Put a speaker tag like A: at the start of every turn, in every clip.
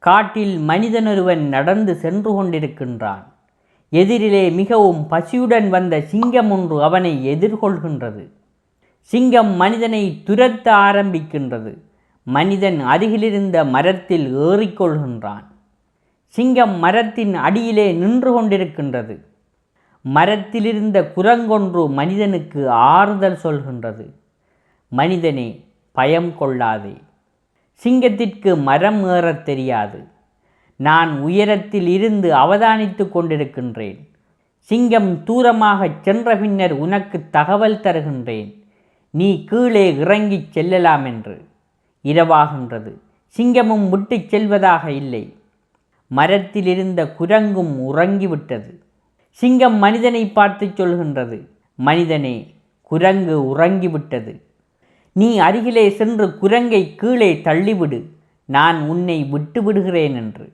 A: காட்டில் மனிதனொருவன் நடந்து சென்று கொண்டிருக்கின்றான். எதிரிலே மிகவும் பசியுடன் வந்த சிங்கம் ஒன்று அவனை எதிர்கொள்கின்றது. சிங்கம் மனிதனை துரத்த ஆரம்பிக்கின்றது. மனிதன் அருகிலிருந்த மரத்தில் ஏறிக்கொள்கின்றான். சிங்கம் மரத்தின் அடியிலே நின்று கொண்டிருக்கின்றது. மரத்திலிருந்த குரங்கொன்று மனிதனுக்கு ஆறுதல் சொல்கின்றது. மனிதனே பயம் கொள்ளாதே. சிங்கத்திற்கு மரம் ஏறத் தெரியாது. நான் உயரத்தில் இருந்து அவதானித்து கொண்டிருக்கின்றேன். சிங்கம் தூரமாகச் சென்ற பின்னர் உனக்கு தகவல் தருகின்றேன். நீ கீழே இறங்கிச் செல்லலாம் என்று. இரவாகின்றது. சிங்கமும் விட்டுச் செல்வதாக இல்லை. மரத்தில் இருந்த குரங்கும் உறங்கிவிட்டது. சிங்கம் மனிதனை பார்த்து சொல்கின்றது. மனிதனே குரங்கு உறங்கிவிட்டது. நீ அருகிலே சென்று குரங்கை கீழே தள்ளிவிடு. நான் உன்னை விட்டு விடுகிறேன் என்று.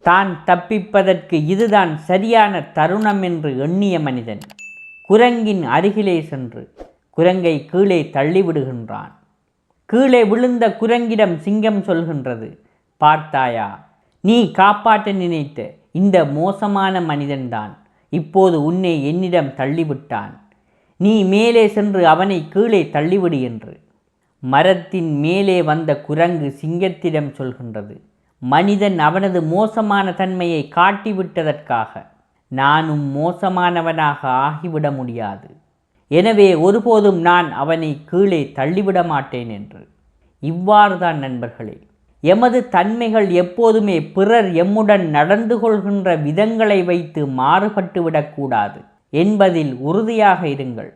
A: தான் தப்பிப்பதற்கு இதுதான் சரியான தருணம் என்று எண்ணிய மனிதன் குரங்கின் அருகிலே சென்று குரங்கை கீழே தள்ளிவிடுகின்றான். கீழே விழுந்த குரங்கிடம் சிங்கம் சொல்கின்றது பார்த்தாயா நீ காப்பாற்ற நினைத்த இந்த மோசமான மனிதன்தான். இப்போது உன்னை என்னிடம் தள்ளிவிட்டான். நீ மேலே சென்று அவனை கீழே தள்ளிவிடு என்று. மரத்தின் மேலே வந்த குரங்கு சிங்கத்திடம் சொல்கின்றது மனிதன் அவனது மோசமான தன்மையை காட்டிவிட்டதற்காக நானும் மோசமானவனாக ஆகிவிட முடியாது. எனவே ஒருபோதும் நான் அவனை கீழே தள்ளிவிட மாட்டேன் என்று. இவ்வாறுதான் நண்பர்களே எமது தன்மைகள் எப்போதுமே பிறர் எம்முடன் நடந்து கொள்கின்ற விதங்களை வைத்து மாறுபட்டு விடக்கூடாது என்பதில் உறுதியாக இருங்கள்.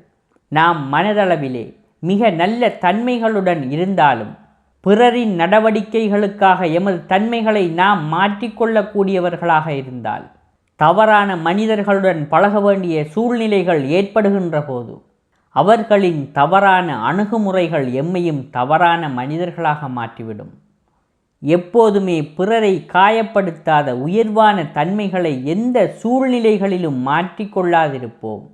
A: நாம் மனதளவிலே மிக நல்ல தன்மைகளுடன் இருந்தாலும் பிறரின் நடவடிக்கைகளுக்காக எமது தன்மைகளை நாம் மாற்றிக்கொள்ளக்கூடியவர்களாக இருந்தால் தவறான மனிதர்களுடன் பழக வேண்டிய சூழ்நிலைகள் ஏற்படுகின்ற போது அவர்களின் தவறான அணுகுமுறைகள் எம்மையும் தவறான மனிதர்களாக மாற்றிவிடும். எப்போதுமே பிறரை காயப்படுத்தாத உயர்வான தன்மைகளை எந்த சூழ்நிலைகளிலும் மாற்றிக்கொள்ளாதிருப்போம்.